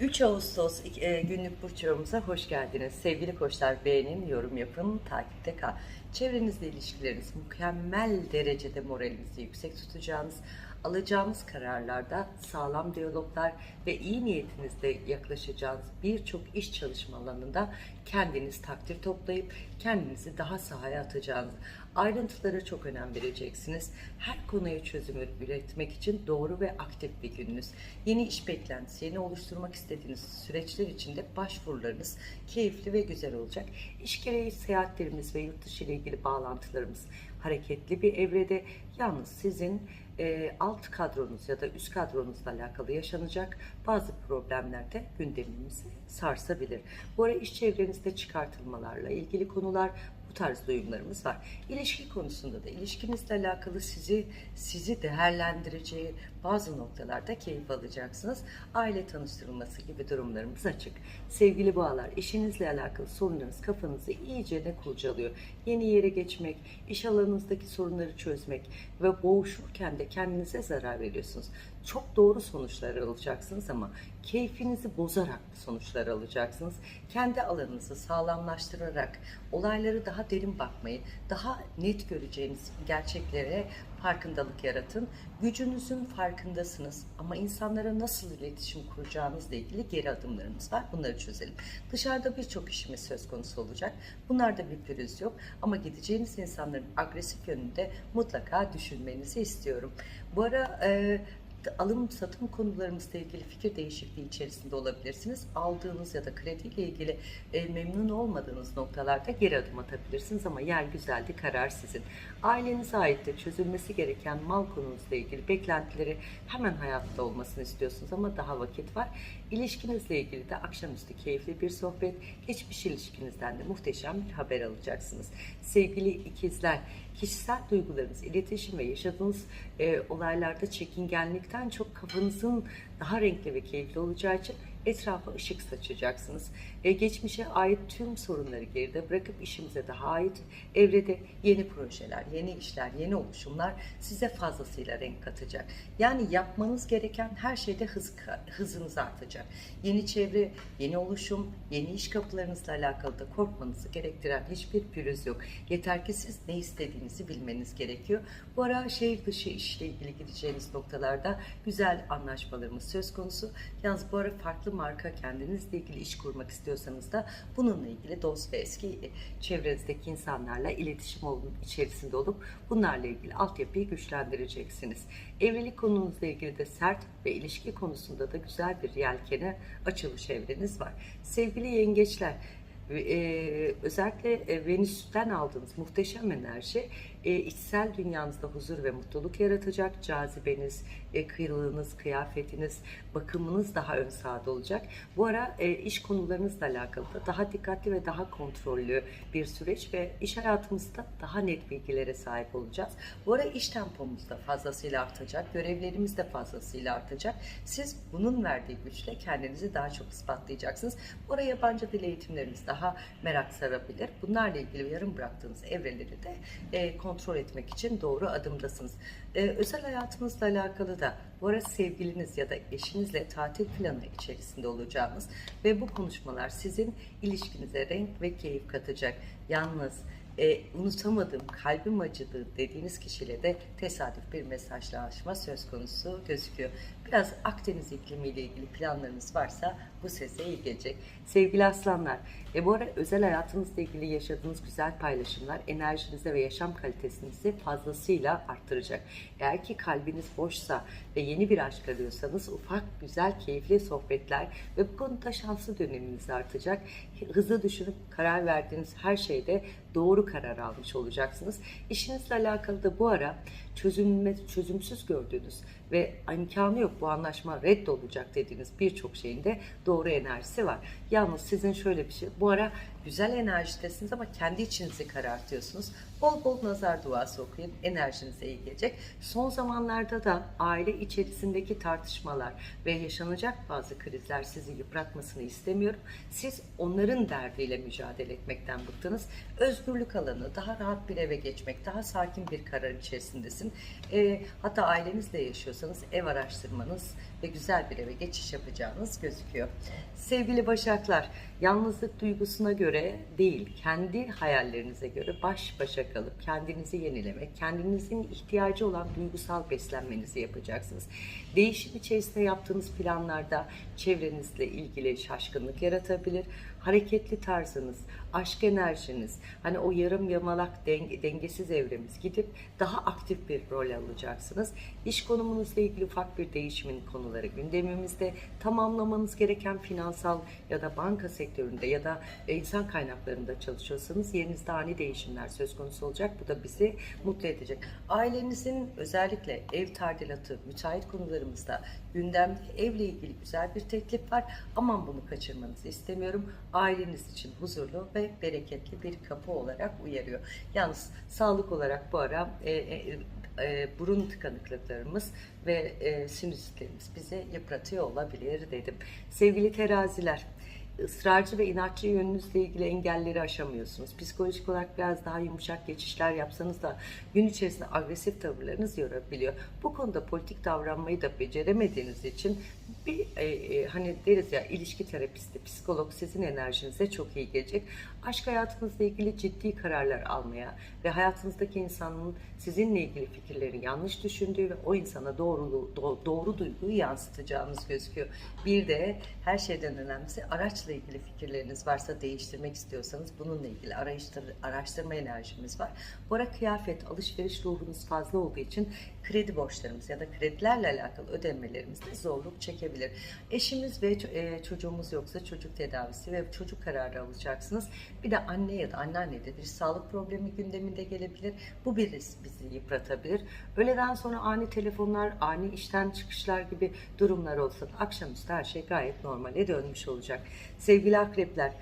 3 Ağustos e, günlük burç yorumumuza hoş geldiniz. Sevgili koçlar beğenin, yorum yapın, takipte kal. Çevrenizle ilişkileriniz mükemmel derecede moralinizi yüksek tutacağınız, alacağınız kararlarda sağlam diyaloglar ve iyi niyetinizle yaklaşacağınız birçok iş çalışma alanında kendiniz takdir toplayıp kendinizi daha sahaya atacağınız ayrıntılara çok önem vereceksiniz. Her konuya çözüm üretmek için doğru ve aktif bir gününüz. Yeni iş beklentisi, yeni oluşturmak istediğiniz süreçler içinde başvurularınız keyifli ve güzel olacak. İş gereği seyahatlerimiz ve yurt dışı ile ilgili bağlantılarımız hareketli bir evrede. Yalnız sizin e, alt kadronuz ya da üst kadronuzla alakalı yaşanacak bazı problemler de gündemimizi sarsabilir. Bu ara iş çevrenizde çıkartılmalarla ilgili konular bu tarz duyumlarımız var. İlişki konusunda da ilişkinizle alakalı sizi sizi değerlendireceği bazı noktalarda keyif alacaksınız. Aile tanıştırılması gibi durumlarımız açık. Sevgili bağlar, işinizle alakalı sorunlarınız kafanızı iyice ne kurcalıyor. Yeni yere geçmek, iş alanınızdaki sorunları çözmek ve boğuşurken de kendinize zarar veriyorsunuz. Çok doğru sonuçlar alacaksınız ama keyfinizi bozarak sonuçlar alacaksınız. Kendi alanınızı sağlamlaştırarak olayları daha derin bakmayı, daha net göreceğiniz gerçeklere farkındalık yaratın. Gücünüzün farkındasınız ama insanlara nasıl iletişim kuracağınızla ilgili geri adımlarımız var. Bunları çözelim. Dışarıda birçok işimiz söz konusu olacak. Bunlarda bir pürüz yok ama gideceğiniz insanların agresif yönünde mutlaka düşünmenizi istiyorum. Bu ara e, alım satım konularımızla ilgili fikir değişikliği içerisinde olabilirsiniz. Aldığınız ya da krediyle ilgili e, memnun olmadığınız noktalarda geri adım atabilirsiniz ama yer güzeldi, karar sizin. Ailenize ait de çözülmesi gereken mal konunuzla ilgili beklentileri hemen hayatta olmasını istiyorsunuz ama daha vakit var. İlişkinizle ilgili de akşamüstü keyifli bir sohbet, geçmiş ilişkinizden de muhteşem bir haber alacaksınız. Sevgili ikizler, kişisel duygularınız, iletişim ve yaşadığınız e, olaylarda çekingenlikten çok kafanızın daha renkli ve keyifli olacağı için etrafa ışık saçacaksınız. E, geçmişe ait tüm sorunları geride bırakıp işimize daha ait evrede yeni projeler, yeni işler, yeni oluşumlar size fazlasıyla renk katacak. Yani yapmanız gereken her şeyde hız, hızınız artacak. Yeni çevre, yeni oluşum, yeni iş kapılarınızla alakalı da korkmanızı gerektiren hiçbir pürüz yok. Yeter ki siz ne istediğinizi bilmeniz gerekiyor. Bu ara şehir dışı işle ilgili gideceğiniz noktalarda güzel anlaşmalarımız söz konusu. Yalnız bu ara farklı marka kendinizle ilgili iş kurmak istiyorsanız da bununla ilgili dost ve eski çevrenizdeki insanlarla iletişim içerisinde olup bunlarla ilgili altyapıyı güçlendireceksiniz. Evlilik konunuzla ilgili de sert ve ilişki konusunda da güzel bir yelkene açılış evreniz var. Sevgili yengeçler, ee, özellikle e, Venüs'ten aldığınız muhteşem enerji e, içsel dünyanızda huzur ve mutluluk yaratacak. Cazibeniz, e, kıylığınız, kıyafetiniz, bakımınız daha ön sahada olacak. Bu ara e, iş konularınızla alakalı da daha dikkatli ve daha kontrollü bir süreç ve iş hayatımızda daha net bilgilere sahip olacağız. Bu ara iş tempomuz da fazlasıyla artacak, görevlerimiz de fazlasıyla artacak. Siz bunun verdiği güçle kendinizi daha çok ispatlayacaksınız. Bu ara yabancı dil eğitimleriniz daha merak sarabilir. Bunlarla ilgili yarım bıraktığınız evreleri de e, kontrol etmek için doğru adımdasınız. Ee, özel hayatınızla alakalı da bu ara sevgiliniz ya da eşinizle tatil planı içerisinde olacağınız ve bu konuşmalar sizin ilişkinize renk ve keyif katacak. Yalnız e, unutamadım, kalbim acıdı dediğiniz kişiyle de tesadüf bir mesajlaşma söz konusu gözüküyor. Biraz Akdeniz iklimiyle ilgili planlarınız varsa bu size iyi gelecek. Sevgili aslanlar, e, bu ara özel hayatınızla ilgili yaşadığınız güzel paylaşımlar enerjinize ve yaşam kalitesinizi fazlasıyla arttıracak. Eğer ki kalbiniz boşsa ve yeni bir aşk arıyorsanız ufak, güzel, keyifli sohbetler ve bu konuda şanslı döneminiz artacak. Hızlı düşünüp karar verdiğiniz her şeyde doğru karar almış olacaksınız. İşinizle alakalı da bu ara çözülme, çözümsüz gördüğünüz ve imkanı yok bu anlaşma reddolacak dediğiniz birçok şeyin de doğru enerjisi var. Yalnız sizin şöyle bir şey, bu ara güzel enerjidesiniz ama kendi içinizi karartıyorsunuz. Bol bol nazar duası okuyun, enerjinize iyi gelecek. Son zamanlarda da aile içerisindeki tartışmalar ve yaşanacak bazı krizler sizi yıpratmasını istemiyorum. Siz onların derdiyle mücadele etmekten bıktınız. Özgürlük alanı, daha rahat bir eve geçmek, daha sakin bir karar içerisindesin. E, hatta ailenizle yaşıyorsanız ev araştırmanız ve güzel bir eve geçiş yapacağınız gözüküyor. Sevgili Başaklar, yalnızlık duygusuna göre değil, kendi hayallerinize göre baş başa kalıp kendinizi yenilemek, kendinizin ihtiyacı olan duygusal beslenmenizi yapacaksınız. Değişim içerisinde yaptığınız planlarda çevrenizle ilgili şaşkınlık yaratabilir. Hareketli tarzınız, aşk enerjiniz, hani o yarım yamalak denge- dengesiz evremiz gidip daha aktif bir rol alacaksınız. İş konumunuzla ilgili ufak bir değişimin konuları gündemimizde. Tamamlamanız gereken finansal ya da banka sektöründe ya da insan kaynaklarında çalışıyorsanız yerinizde ani değişimler söz konusu olacak. Bu da bizi mutlu edecek. Ailenizin özellikle ev tadilatı, müteahhit konularımızda gündemde evle ilgili güzel bir teklif var. Aman bunu kaçırmanızı istemiyorum. Aileniz için huzurlu ve bereketli bir kapı olarak uyarıyor. Yalnız sağlık olarak bu ara e, e, e, burun tıkanıklıklarımız ve e, sinüsitlerimiz bizi yıpratıyor olabilir dedim. Sevgili teraziler, ısrarcı ve inatçı yönünüzle ilgili engelleri aşamıyorsunuz. Psikolojik olarak biraz daha yumuşak geçişler yapsanız da gün içerisinde agresif tavırlarınız yorabiliyor. Bu konuda politik davranmayı da beceremediğiniz için bir e, e, hani deriz ya ilişki terapisti, psikolog sizin enerjinize çok iyi gelecek. Aşk hayatınızla ilgili ciddi kararlar almaya ve hayatınızdaki insanın sizinle ilgili fikirleri yanlış düşündüğü ve o insana doğru do- doğru duyguyu yansıtacağınız gözüküyor. Bir de her şeyden önemlisi araçla ilgili fikirleriniz varsa değiştirmek istiyorsanız bununla ilgili araştır, araştırma enerjimiz var. Bu ara kıyafet, alışveriş ruhunuz fazla olduğu için kredi borçlarımız ya da kredilerle alakalı ödemelerimizde zorluk çekebilir. Eşimiz ve e, çocuğumuz yoksa çocuk tedavisi ve çocuk kararı alacaksınız. Bir de anne ya da anneannede bir sağlık problemi gündeminde gelebilir. Bu bir bizi yıpratabilir. Öğleden sonra ani telefonlar, ani işten çıkışlar gibi durumlar olsa da akşamüstü her şey gayet normale dönmüş olacak. Sevgili akrepler,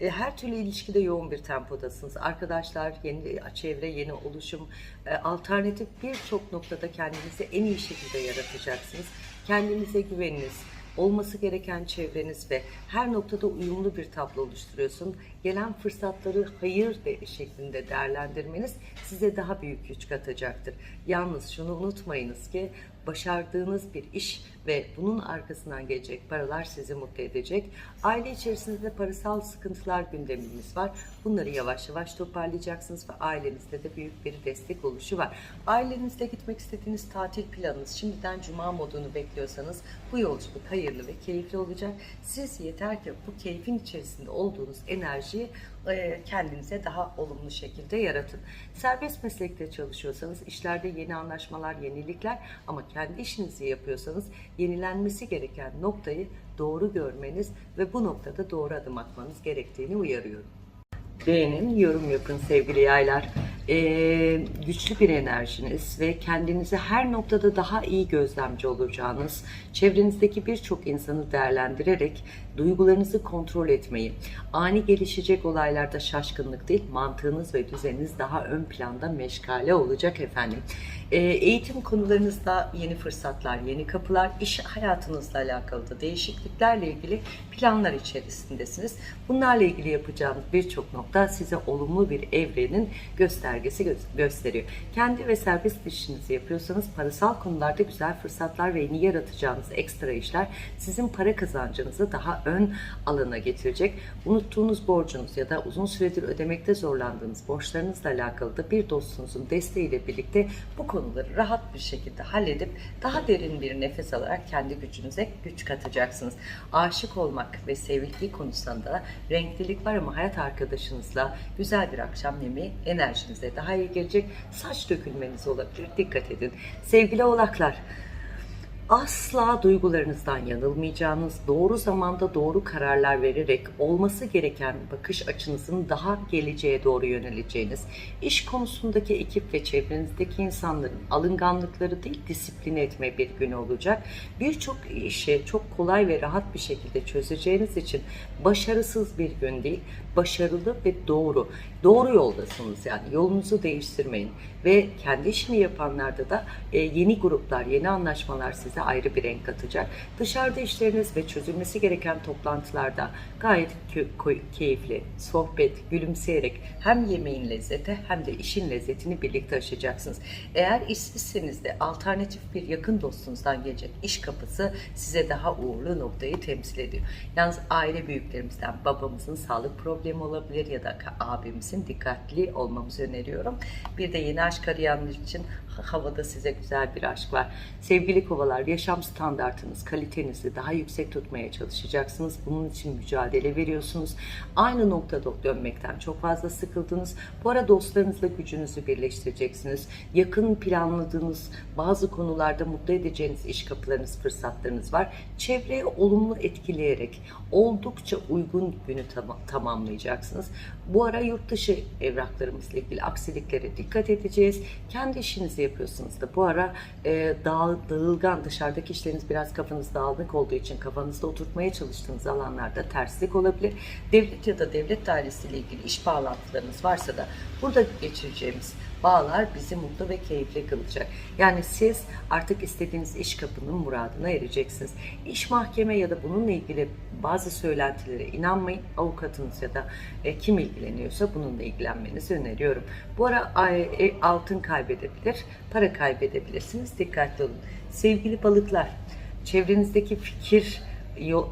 e, her türlü ilişkide yoğun bir tempodasınız. Arkadaşlar, yeni çevre, yeni oluşum, e, alternatif birçok noktada kendinizi en iyi şekilde yaratacaksınız. Kendinize güveniniz, olması gereken çevreniz ve her noktada uyumlu bir tablo oluşturuyorsun. Gelen fırsatları hayır de şeklinde değerlendirmeniz size daha büyük güç katacaktır. Yalnız şunu unutmayınız ki başardığınız bir iş ve bunun arkasından gelecek paralar sizi mutlu edecek. Aile içerisinde de parasal sıkıntılar gündemimiz var. Bunları yavaş yavaş toparlayacaksınız ve ailenizde de büyük bir destek oluşu var. Ailenizle gitmek istediğiniz tatil planınız şimdiden cuma modunu bekliyorsanız bu yolculuk hayırlı ve keyifli olacak. Siz yeter ki bu keyfin içerisinde olduğunuz enerjiyi kendinize daha olumlu şekilde yaratın. Serbest meslekte çalışıyorsanız işlerde yeni anlaşmalar, yenilikler ama kendi işinizi yapıyorsanız yenilenmesi gereken noktayı doğru görmeniz ve bu noktada doğru adım atmanız gerektiğini uyarıyorum. Beğenin, yorum yapın sevgili yaylar. Ee, güçlü bir enerjiniz ve kendinizi her noktada daha iyi gözlemci olacağınız, çevrenizdeki birçok insanı değerlendirerek duygularınızı kontrol etmeyi, ani gelişecek olaylarda şaşkınlık değil, mantığınız ve düzeniniz daha ön planda meşgale olacak efendim. Ee, eğitim konularınızda yeni fırsatlar, yeni kapılar, iş hayatınızla alakalı da değişikliklerle ilgili planlar içerisindesiniz. Bunlarla ilgili yapacağınız birçok nokta size olumlu bir evrenin göstergesi gö- gösteriyor. Kendi ve serbest işinizi yapıyorsanız parasal konularda güzel fırsatlar ve yeni yaratacağınız ekstra işler sizin para kazancınızı daha ön alana getirecek. Unuttuğunuz borcunuz ya da uzun süredir ödemekte zorlandığınız borçlarınızla alakalı da bir dostunuzun desteğiyle birlikte bu konuları rahat bir şekilde halledip daha derin bir nefes alarak kendi gücünüze güç katacaksınız. Aşık olmak ve sevgili konusunda renklilik var ama hayat arkadaşınızla güzel bir akşam yemeği enerjinize daha iyi gelecek. Saç dökülmeniz olabilir. Dikkat edin. Sevgili oğlaklar, asla duygularınızdan yanılmayacağınız, doğru zamanda doğru kararlar vererek olması gereken bakış açınızın daha geleceğe doğru yöneleceğiniz, iş konusundaki ekip ve çevrenizdeki insanların alınganlıkları değil disipline etme bir gün olacak. Birçok işi çok kolay ve rahat bir şekilde çözeceğiniz için başarısız bir gün değil, başarılı ve doğru. Doğru yoldasınız yani yolunuzu değiştirmeyin ve kendi işini yapanlarda da e, yeni gruplar, yeni anlaşmalar size size ayrı bir renk katacak. Dışarıda işleriniz ve çözülmesi gereken toplantılarda gayet keyifli, sohbet, gülümseyerek hem yemeğin lezzeti hem de işin lezzetini birlikte aşacaksınız. Eğer işsizseniz de alternatif bir yakın dostunuzdan gelecek iş kapısı size daha uğurlu noktayı temsil ediyor. Yalnız aile büyüklerimizden babamızın sağlık problemi olabilir ya da abimizin dikkatli olmamızı öneriyorum. Bir de yeni aşk arayanlar için ha- havada size güzel bir aşk var. Sevgili kovalar yaşam standartınız, kalitenizi daha yüksek tutmaya çalışacaksınız. Bunun için mücadele veriyorsunuz. Aynı noktada dönmekten çok fazla sıkıldınız. Bu ara dostlarınızla gücünüzü birleştireceksiniz. Yakın planladığınız bazı konularda mutlu edeceğiniz iş kapılarınız, fırsatlarınız var. Çevreye olumlu etkileyerek oldukça uygun günü tam- tamamlayacaksınız. Bu ara yurt dışı evraklarımızla ilgili aksiliklere dikkat edeceğiz. Kendi işinizi yapıyorsunuz da bu ara e, dağ, dağılgan dışarıdaki işleriniz biraz kafanız dağınık olduğu için kafanızda oturtmaya çalıştığınız alanlarda terslik olabilir. Devlet ya da devlet dairesiyle ilgili iş bağlantılarınız varsa da burada geçireceğimiz bağlar bizi mutlu ve keyifli kılacak. Yani siz artık istediğiniz iş kapının muradına ereceksiniz. İş mahkeme ya da bununla ilgili bazı söylentilere inanmayın. Avukatınız ya da e, kim ilgileniyorsa bununla ilgilenmenizi öneriyorum. Bu ara e, altın kaybedebilir, para kaybedebilirsiniz. Dikkatli olun. Sevgili balıklar, çevrenizdeki fikir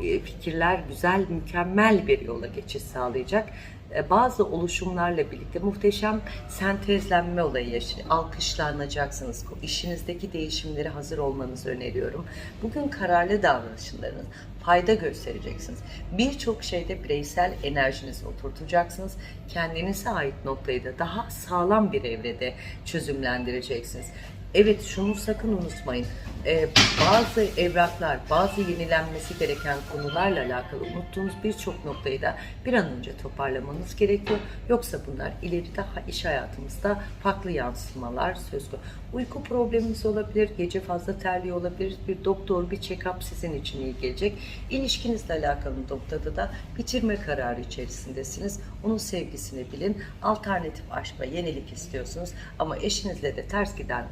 e, fikirler güzel, mükemmel bir yola geçiş sağlayacak. E, Bazı oluşumlarla birlikte muhteşem sentezlenme olayı yaşayın. Alkışlanacaksınız. İşinizdeki değişimlere hazır olmanızı öneriyorum. Bugün kararlı davranışlarınız fayda göstereceksiniz. Birçok şeyde bireysel enerjinizi oturtacaksınız. Kendinize ait noktayı da daha sağlam bir evrede çözümlendireceksiniz. Evet şunu sakın unutmayın. Ee, bazı evraklar, bazı yenilenmesi gereken konularla alakalı unuttuğunuz birçok noktayı da bir an önce toparlamanız gerekiyor. Yoksa bunlar ileride iş hayatımızda farklı yansımalar söz konusu. Uyku probleminiz olabilir, gece fazla terliyor olabilir, bir doktor, bir check-up sizin için iyi gelecek. İlişkinizle alakalı noktada da bitirme kararı içerisindesiniz. Onun sevgisini bilin. Alternatif aşkla yenilik istiyorsunuz ama eşinizle de ters giden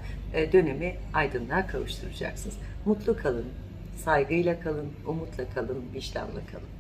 dönemi aydınlığa kavuşturacaksınız. Mutlu kalın, saygıyla kalın, umutla kalın, vicdanla kalın.